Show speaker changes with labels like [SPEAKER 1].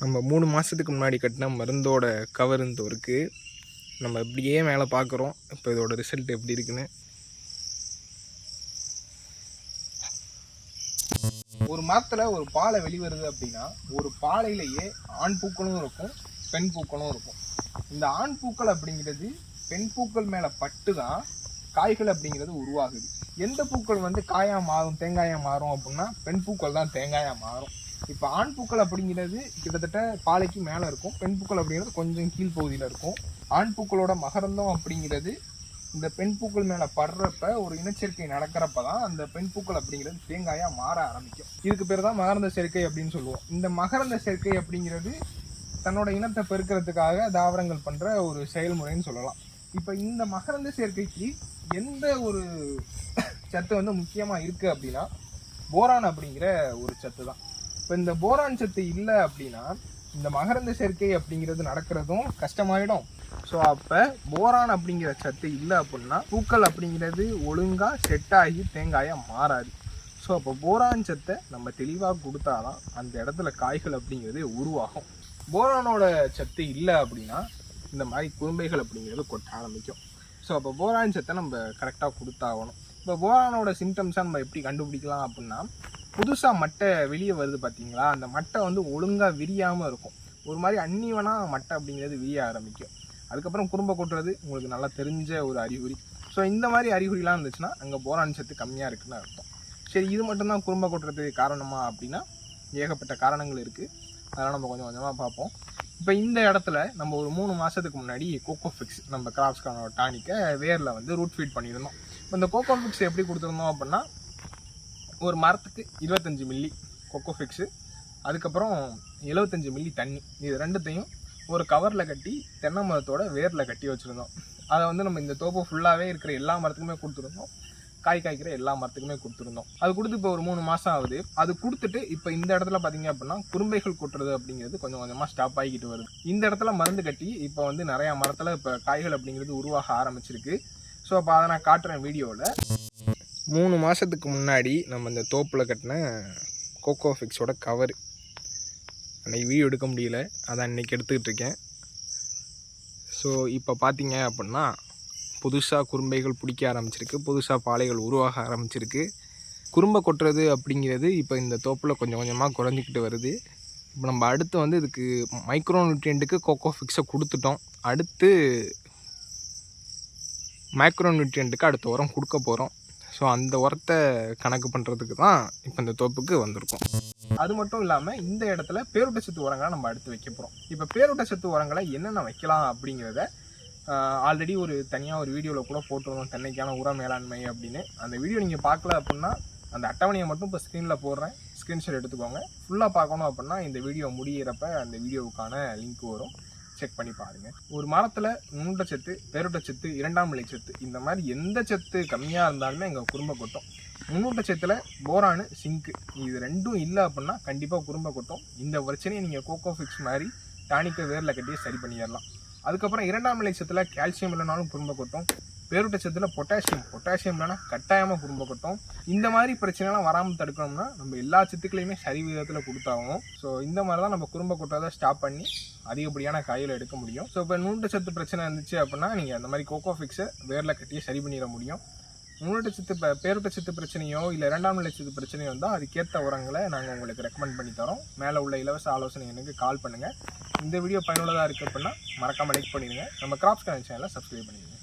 [SPEAKER 1] நம்ம மூணு மாதத்துக்கு முன்னாடி கட்டின மருந்தோட கவர் இந்த இருக்குது நம்ம இப்படியே மேலே பார்க்குறோம் இப்போ இதோட ரிசல்ட் எப்படி இருக்குன்னு. ஒரு மரத்தில் ஒரு பாலை வெளிவருது அப்படின்னா ஒரு பாலையிலேயே ஆண் பூக்களும் இருக்கும் பெண் பூக்களும் இருக்கும். இந்த ஆண் பூக்கள் அப்படிங்கிறது பெண் பூக்கள் மேலே பட்டு தான் காய்கள் அப்படிங்கிறது உருவாகுது. எந்த பூக்கள் வந்து காயாக மாறும் தேங்காயாக மாறும் அப்படின்னா பெண் பூக்கள் தான் தேங்காயாக மாறும். இப்போ ஆண் பூக்கள் அப்படிங்கிறது கிட்டத்தட்ட பாலைக்கு மேலே இருக்கும். பெண் பூக்கள் அப்படிங்கிறது கொஞ்சம் கீழ் பகுதியில் இருக்கும். ஆண் பூக்களோட மகரந்தம் அப்படிங்கிறது இந்த பெண் பூக்கள் மேலே படுறப்ப ஒரு இனச்சேர்க்கை நடக்கிறப்ப தான் அந்த பெண் பூக்கள் அப்படிங்கிறது தேங்காயாக மாற ஆரம்பிக்கும். இதுக்கு பேர் தான் மகரந்த சேர்க்கை அப்படின்னு சொல்லுவோம். இந்த மகரந்த சேர்க்கை அப்படிங்கிறது தன்னோட இனத்தை பெருக்கிறதுக்காக தாவரங்கள் பண்ணுற ஒரு செயல்முறைன்னு சொல்லலாம். இப்போ இந்த மகரந்த சேர்க்கைக்கு எந்த ஒரு சத்து வந்து முக்கியமாக இருக்குது அப்படின்னா போரான் அப்படிங்கிற ஒரு சத்து தான் இப்போ இந்த போரான் சத்து இல்லை அப்படின்னா இந்த மகரந்த சேர்க்கை அப்படிங்கிறது நடக்கிறதும் கஷ்டமாயிடும். ஸோ அப்போ போரான் அப்படிங்கிற சத்து இல்லை அப்படின்னா பூக்கள் அப்படிங்கிறது ஒழுங்காக செட் ஆகி தேங்காயாக மாறாது. ஸோ அப்போ போரான் சத்தை நம்ம தெளிவாக கொடுத்தாதான் அந்த இடத்துல காய்கள் அப்படிங்கிறது உருவாகும். போரானோட சத்து இல்லை அப்படின்னா இந்த மாதிரி குறும்பைகள் அப்படிங்கிறது கொட்ட ஆரம்பிக்கும். ஸோ அப்போ போரான் சத்தை நம்ம கரெக்டாக கொடுத்தாகணும். இப்போ போரானோட சிம்டம்ஸாக நம்ம எப்படி கண்டுபிடிக்கலாம் அப்படின்னா புதுசாக மட்டை வெளியே வருது பார்த்தீங்களா அந்த மட்டை வந்து ஒழுங்காக விரியாமல் இருக்கும். ஒரு மாதிரி அன்னிவனாக மட்டை அப்படிங்கிறது விரிய ஆரம்பிக்கும். அதுக்கப்புறம் குறும்ப கொட்டுறது உங்களுக்கு நல்லா தெரிஞ்ச ஒரு அறிகுறி. ஸோ இந்த மாதிரி அறிகுறிலாம் இருந்துச்சுன்னா அங்கே போரான் சத்து கம்மியாக இருக்குன்னு அர்த்தம். சரி இது மட்டும்தான் குறும்ப கொட்டுறதுக்கு காரணமா அப்படின்னா ஏகப்பட்ட காரணங்கள் இருக்குது அதெல்லாம் நம்ம கொஞ்சம் கொஞ்சமாக பார்ப்போம். இப்போ இந்த இடத்துல நம்ம ஒரு மூணு மாதத்துக்கு முன்னாடி கோகோ ஃபிக்ஸ் நம்ம கிராப்ஸ்கான டானிக்கை வேரில் வந்து ரூட் ஃபீட் பண்ணியிருந்தோம். இப்போ இந்த கோகோ ஃபிக்ஸ் எப்படி கொடுத்துருந்தோம் அப்படின்னா ஒரு மரத்துக்கு இருபத்தஞ்சி மில்லி கொக்கோ ஃபிக்ஸு அதுக்கப்புறம் எழுபத்தஞ்சி மில்லி தண்ணி. இது ரெண்டுத்தையும் ஒரு கவரில் கட்டி தென்னை மரத்தோட வேரில் கட்டி வச்சுருந்தோம். அதை வந்து நம்ம இந்த தோப்பு ஃபுல்லாகவே இருக்கிற எல்லா மரத்துக்குமே கொடுத்துருந்தோம். காய் காய்க்கிற எல்லா மரத்துக்குமே கொடுத்துருந்தோம். அது கொடுத்து இப்போ ஒரு மூணு மாதம் ஆகுது. அது கொடுத்துட்டு இப்போ இந்த இடத்துல பார்த்தீங்க அப்படின்னா குறும்பைகள் கொட்டுறது அப்படிங்கிறது கொஞ்சம் கொஞ்சமாக ஸ்டாப் ஆகிக்கிட்டு வருது. இந்த இடத்துல மருந்து கட்டி இப்போ வந்து நிறையா மரத்தில் இப்போ காய்கள் அப்படிங்கிறது உருவாக ஆரம்பிச்சிருக்கு. ஸோ அப்போ அதை நான் காட்டுறேன் வீடியோவில் மூணு மாதத்துக்கு முன்னாடி நம்ம இந்த தோப்பில் கட்டின கோகோ ஃபிக்ஸோட கவர் அன்றைக்கி வீடியோ எடுக்க முடியல. அதான் இன்றைக்கி எடுத்துக்கிட்டு இருக்கேன். ஸோ இப்போ பார்த்தீங்க அப்படின்னா புதுசாக குறும்பைகள் பிடிக்க ஆரம்பிச்சிருக்கு. புதுசாக பாலைகள் உருவாக ஆரம்பிச்சிருக்கு. குறும்பை கொட்டுறது அப்படிங்கிறது இப்போ இந்த தோப்பில் கொஞ்சம் கொஞ்சமாக குறைஞ்சிக்கிட்டு வருது. இப்போ நம்ம அடுத்து வந்து இதுக்கு மைக்ரோ நியூட்ரியண்ட்டுக்கு கோகோ ஃபிக்ஸை கொடுத்துட்டோம். அடுத்து மைக்ரோ நியூட்ரியண்ட்டுக்கு அடுத்த உரம் கொடுக்க போகிறோம் ஸோ அந்த உரத்தை கணக்கு பண்ணுறதுக்கு தான் இப்போ இந்த தோப்புக்கு வந்திருக்கோம். அது மட்டும் இல்லாமல் இந்த இடத்துல பேரூட்டச்சத்து உரங்களை நம்ம அடுத்து வைக்க போகிறோம் இப்போ பேரூட்டச்சத்து உரங்களை என்னென்ன வைக்கலாம் அப்படிங்கிறத ஆல்ரெடி ஒரு தனியாக ஒரு வீடியோவில் கூட போட்டிருந்தோம். தென்னைக்கான உர மேலாண்மை அப்படின்னு. அந்த வீடியோ நீங்கள் பார்க்கல அப்படின்னா அந்த அட்டவணையை மட்டும் இப்போ ஸ்க்ரீனில் போடுறேன். ஸ்க்ரீன்ஷாட் எடுத்துக்கோங்க. ஃபுல்லாக பார்க்கணும் அப்படின்னா இந்த வீடியோ முடியிறப்ப அந்த வீடியோவுக்கான லிங்க் வரும். செக் பண்ணி பாருங்கள் ஒரு மரத்தில் நுண்ணூட்டச்சத்து சத்து இரண்டாம் நிலை சத்து இந்த மாதிரி எந்த சத்து கம்மியாக இருந்தாலுமே எங்கள் குடும்ப கொட்டும். சத்தில் போரானு சிங்க்கு இது ரெண்டும் இல்லை அப்படின்னா கண்டிப்பாக குடும்ப கொட்டும். இந்த பிரச்சனையை நீங்கள் கோகோ ஃபிக்ஸ் மாதிரி டானிக்கை வேரில் கட்டியே சரி பண்ணிடலாம். அதுக்கப்புறம் இரண்டாம் நிலை சத்தில் கால்சியம் இல்லைனாலும் குடும்ப கொட்டும். பேரூட்டச்சத்தில் பொட்டாசியம். பொட்டாசியம் இல்லைனா கட்டாயமாக குடும்ப இந்த மாதிரி பிரச்சனைலாம் வராமல் தடுக்கணும்னா நம்ம எல்லா சத்துக்களையுமே சரி விதத்தில் கொடுத்தாகணும். ஸோ இந்த மாதிரி தான் நம்ம குடும்ப கொட்டாதை ஸ்டாப் பண்ணி அதிகப்படியான காயில் எடுக்க முடியும். ஸோ இப்போ நூட்டச்சத்து பிரச்சனை இருந்துச்சு அப்படின்னா நீங்கள் அந்த மாதிரி கோகோ ஃபிக்ஸை வேரில் கட்டியே சரி பண்ணிட முடியும். நூட்டச்சத்து இப்போ பேரூட்டச்சத்து பிரச்சனையோ இல்லை இரண்டாம் நிலைச்சத்து பிரச்சனையோ இருந்தால் அதுக்கேற்ற உரங்களை நாங்கள் உங்களுக்கு ரெக்கமெண்ட் பண்ணி தரோம். மேலே உள்ள இலவச ஆலோசனை எனக்கு கால் பண்ணுங்கள் இந்த வீடியோ பயனுள்ளதாக இருக்குது அப்படின்னா மறக்காமல் லைக் பண்ணிடுங்க. நம்ம கிராப்ஸ் கனெக்ட் சேனலை சப்ஸ்கிரைப் பண்ணிடுங்க.